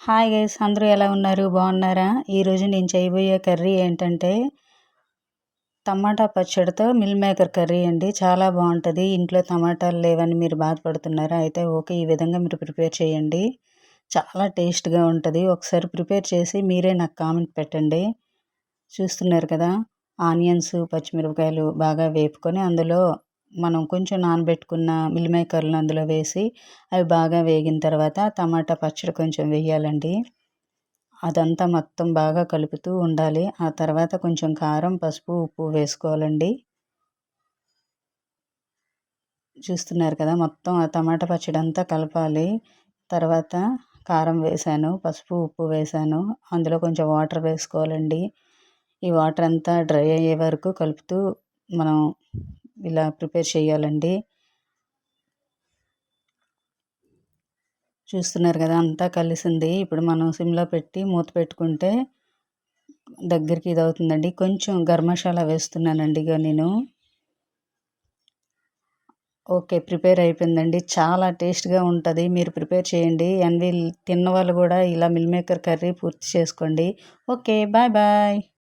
Hi guys అందరూ ఎలా ఉన్నారు? బాగున్నారా? ఈరోజు నేను చేయబోయే కర్రీ ఏంటంటే టమాటా పచ్చడితో మిల్ మేకర్ కర్రీ అండి. చాలా బాగుంటుంది. ఇంట్లో టమాటాలు లేవని మీరు బాధపడుతున్నారా? అయితే ఓకే ఈ విధంగా మీరు ప్రిపేర్ చేయండి. చాలా టేస్ట్గా ఉంటుంది. ఒకసారి ప్రిపేర్ చేసి మీరే నాకు కామెంట్ పెట్టండి. చూస్తున్నారు కదా ఆనియన్స్ పచ్చిమిరపకాయలు బాగా వేపుకొని అందులో మనం కొంచెం నానబెట్టుకున్న మిల్మేకర్లు అందులో వేసి అవి బాగా వేగిన తర్వాత టమాటా పచ్చడి కొంచెం వేయాలండి. అదంతా మొత్తం బాగా కలుపుతూ ఉండాలి. ఆ తర్వాత కొంచెం కారం పసుపు ఉప్పు వేసుకోవాలండి. చూస్తున్నారు కదా మొత్తం ఆ టమాటా పచ్చడి అంతా కలపాలి. తర్వాత కారం వేసాను పసుపు ఉప్పు వేసాను. అందులో కొంచెం వాటర్ వేసుకోవాలండి. ఈ వాటర్ అంతా డ్రై అయ్యే వరకు కలుపుతూ మనం ఇలా ప్రిపేర్ చేయాలండి. చూస్తున్నారు కదా అంతా కలిసింది. ఇప్పుడు మనం సిమ్లో పెట్టి మూత పెట్టుకుంటే దగ్గరికి ఇది అవుతుందండి కొంచెం గరం మసాలా వేస్తున్నానండి ఇక నేను. ఓకే ప్రిపేర్ అయిపోయిందండి. చాలా టేస్ట్గా ఉంటుంది. మీరు ప్రిపేర్ చేయండి. అండ్ తిన్న వాళ్ళు కూడా ఇలా మిల్ మేకర్ కర్రీ పూర్తి చేసుకోండి. Okay bye bye.